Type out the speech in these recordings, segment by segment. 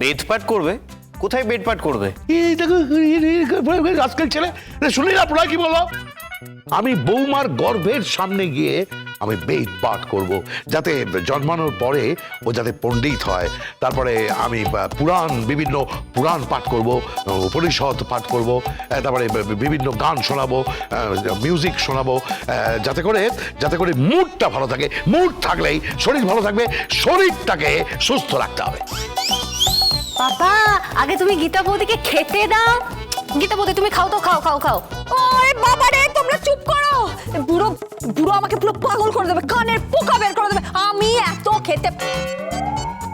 বেদ পাঠ করবে? কোথায় বেদ পাঠ করবে আজকাল ছেলে। শুনি না পড়া কি বলো? আমি বৌমার গর্ভের সামনে গিয়ে আমি বেদ পাঠ করব, যাতে জন্মানোর পরে ও যাতে পণ্ডিত হয়। তারপরে আমি পুরাণ, বিভিন্ন পুরাণ পাঠ করব উপনিষদ পাঠ করব তারপরে বিভিন্ন গান শোনাবো মিউজিক শোনাবো যাতে করে যাতে করে মুডটা ভালো থাকে। মুড থাকলেই শরীর ভালো থাকবে, শরীরটাকে সুস্থ রাখতে হবে। বাবা আগে তুমি গীতা বৌদিকে খেতে দাও। গীতা বৌদি তুমি খাও তো খাও খাও খাও। ওরে বাবা রে তোমরা চুপ করো। বুড়ো বুড়ো আমাকে পুরো পাগল করে দেবে কানের পোকা বের করে দেবে। আমি এত খেতে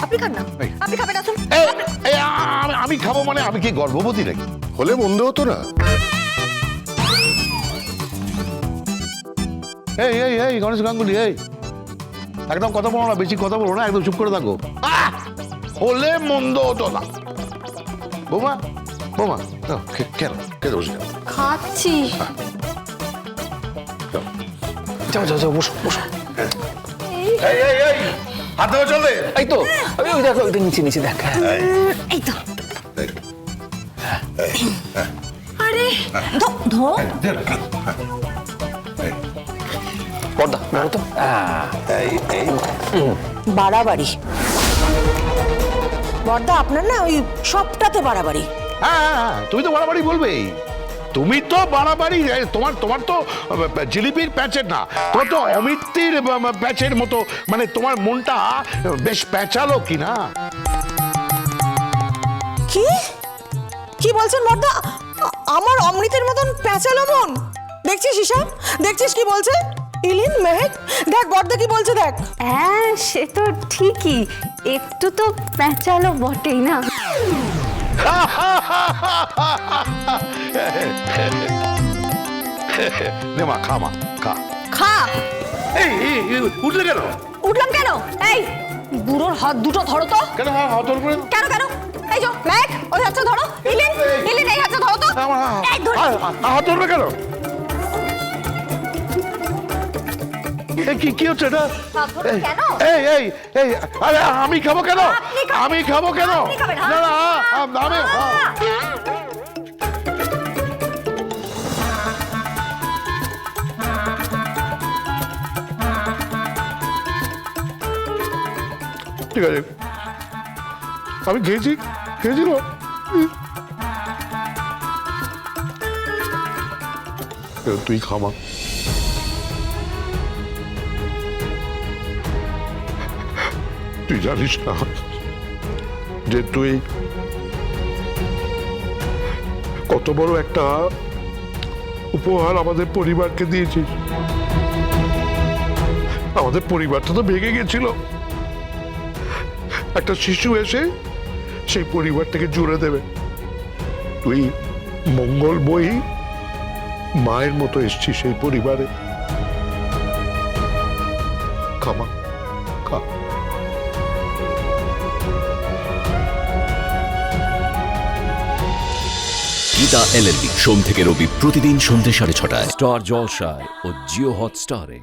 আপনি খান না। আপনি খাবেন আসুন। আমি খাব মানে আমি কি গর্ভবতী নাকি? হলে মন্দ হতো না। এই এই এই গণেশ গাঙ্গুলি এই। একদম কথা বলো না বেশি কথা বলো না একদম চুপ করে থাকো! হলে মন্দ হতো না। বৌমা বৌমা নাও, খে- বসে যাও খাচ্ছি। যাও যাও যাও বসো বসো। এই এই এই হাত দেওয়া চলে এই তো ওই ওই দেখো ওই নিচে নিচে দেখ। এই তো। আরে ধো ধো। পর্দা ধরো তো। বাড়াবাড়ি। বর্দা আপনার না ওই সবটাতে বাড়াবাড়ি। হ্যাঁ হ্যাঁ, হ্যাঁ, তুমি তো বাড়াবাড়ি বলবেই। তুমি তো বাড়াবাড়ি তোমার তোমার তো জিলিপির প্যাচের না তোমার তো অমিত্তির প্যাচের মতো মানে তোমার মনটা বেশ প্যাচালো কি না কি? কি বলছেন বর্দা? আমার অমৃতের মতন প্যাঁচালো মন। দেখছিস হিসাব দেখছিস কি বলছে? ইলিন মেহেক দেখ বর্দা কি বলছে দেখ। হ্যাঁ সে তো ঠিকই। একটু তো প্যাঁচালো বটেই না। নে মা খা মা খা। খা। এই এই, এই, উঠলে কেন? উঠলাম কেন? এই বুড়োর হাত দুটো ধরো তো। কেন হ্যাঁ হাতল করে কেন কেন? এই যো ম্যাক ওই হাতটা ধরো। ইলিন ইলিন এই হাতটা ধরো তো। আমার এই ধরো। হাত ধরবে কেন? এই কি কি হচ্ছে এটা হাত ধরবে এই, কেন? এই এই এই আরে আমি খাব কেন আপনি খাবেন। আমি খাব কেন আপনি খাবেন, হ্যাঁ। না না আ- আমি হ্যাঁ। ঠিক আছে আমি খেয়েছি খেয়েছি না এবার তুই খামা তুই জানিস না। যে তুই কত বড় একটা উপহার আমাদের পরিবারকে দিয়েছিস। আমাদের পরিবারটা তো ভেঙে গেছিল। একটা শিশু এসে সেই পরিবারটাকে জুড়ে দেবে। তুই মঙ্গল বই মায়ের মতো এসছিস সেই পরিবারে। খামা, খা। গীতা এলএলবি সোম থেকে রবি প্রতিদিন সন্ধ্যে সাড়ে ছটায়। স্টার জলসায় ও জিও হটস্টারে।